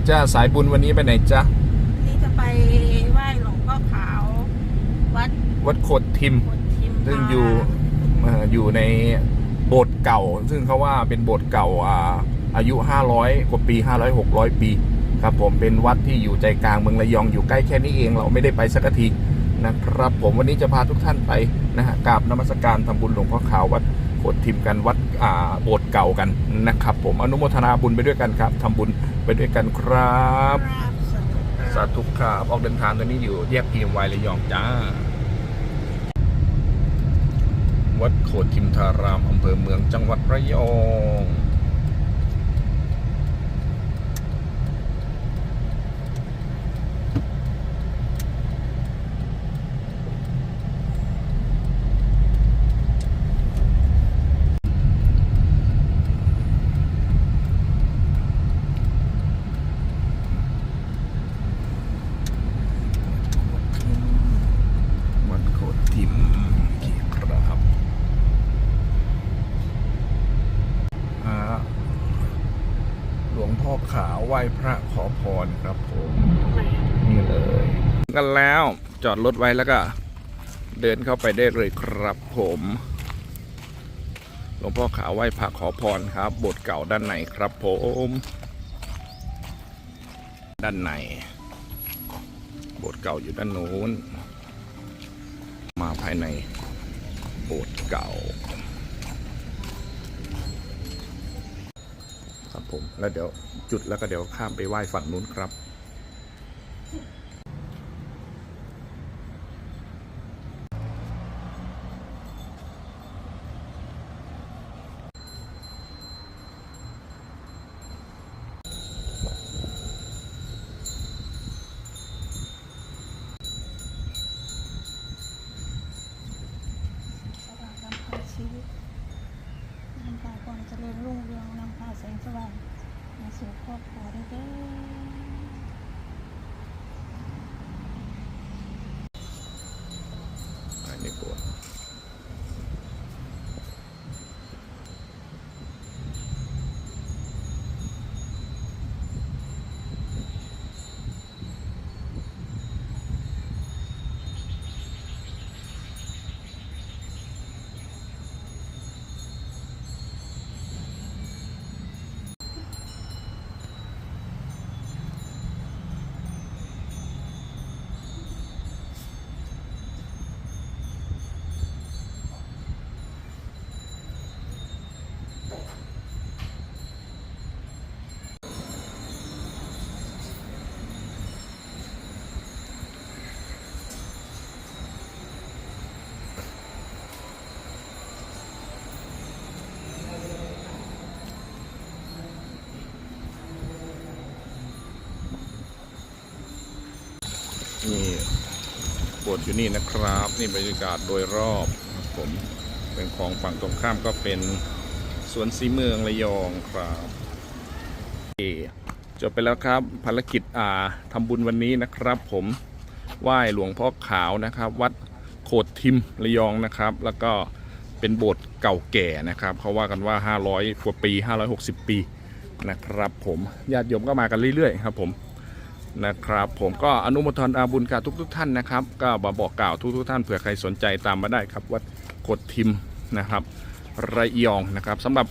เดี๋ยวจ้าสายบุญวันนี้ไปไหนจ๊ะนี่จะไปไหว้หลวงพ่อขาว วัดวัดโขดทิม โคนทิมซึ่งอยู่เอ่ออยู่ในโบสถ์เก่า ซึ่งเขาว่าเป็นโบสถ์เก่าอ่าอายุ 500 กว่าปี 500 600 ปี ครับผมเป็นวัดที่อยู่ใจกลางเมืองระยองอยู่ใกล้แค่นี้เอง เราไม่ได้ไปสักทีนะครับผมวันนี้จะพาทุกท่านไปนะฮะกราบนมัสการทำบุญหลวงพ่อขาววัดโขดทิมกันวัดอ่าโบสถ์เก่ากันนะครับผมอนุโมทนาบุญไปด้วยกันครับทำบุญ ไปด้วยกันครับ สาธุครับออกเดินทางตอนนี้อยู่แยกพีเอ็มวระยองจ้า วัดโขดทิมธารามอำเภอเมืองจังหวัดระยอง วัดโขดทิมครับอ่าหลวงพ่อ ขาวไหว้พระขอพรครับผมนี่เลย กันแล้วจอดรถไว้แล้วก็ เดินเข้าไปได้เลยครับผมหลวงพ่อขาวไหว้พระขอพรครับโบสถ์เก่าด้านในครับผมด้านในโบสถ์เก่าอยู่ด้านนู้น มาภายในโบสถ์เก่า ครับผม แล้วเดี๋ยวจุดแล้วก็เดี๋ยวข้ามไปไหว้ฝั่งนู้นครับสว่างนำพาชีวิตนำพาความเจริญรุ่งเรือง แสงสว่างมาสู่ครอบครัวได้เด้อภายในโบส นี่โบสถ์อยู่นี่นะครับ นี่บรรยากาศโดยรอบครับผมเป็นของฝั่งตรงข้ามก็เป็นสวนสีเมืองระยองครับจบไปแล้วครับภารกิจอ่าทำบุญวันนี้นะครับ ผมไหว้หลวงพ่อขาวนะครับ วัดโขดทิมระยองนะครับ แล้วก็เป็นโบสถ์เก่าแก่นะครับเขาว่ากันว่า 500กว่าปี 560 ปีนะครับ ผมญาติโยมก็มากันเรื่อยๆครับผม นะครับ ผมก็อนุโมทนาบุญกับทุกทุกๆท่านนะครับ ก็มาบอกกล่าวทุกทุกๆท่านเผื่อใครสนใจตามมาได้ครับวัดโขดทิมนะครับระยองนะครับสำหรับ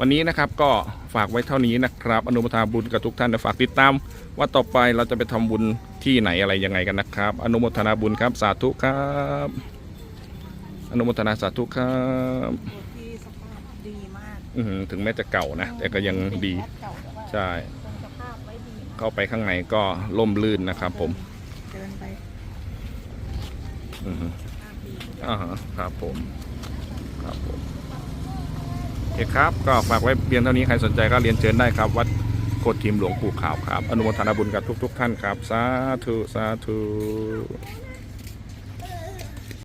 วันนี้นะครับก็ฝากไว้เท่านี้นะครับ อนุโมทนาบุญกับทุกท่านนะฝากติดตามว่าต่อไปเราจะไปทำบุญที่ไหนอะไรยังไงกันนะครับ อนุโมทนาบุญครับสาธุครับ อนุโมทนาสาธุครับโบสถ์ที่สภาพดีมากอื้อหือถึงแม้จะเก่านะ แต่ก็ยังดีเป็นวัเก่าแต่ว่าใช่ เข้าไปข้างในก็ล่มลื่นนะครับผมเดินไปอือหือสภาพดีอ่าฮะครับผมครับผมโอเคครับ ก็ฝากไว้เพียงเท่านี้ใครสนใจก็เรียนเชิญได้ครับ วัดโคดทีมหลวงปู่ขาวครับ อนุโมทนาบุญกับทุก ๆ ท่านครับ สาธุ สาธุ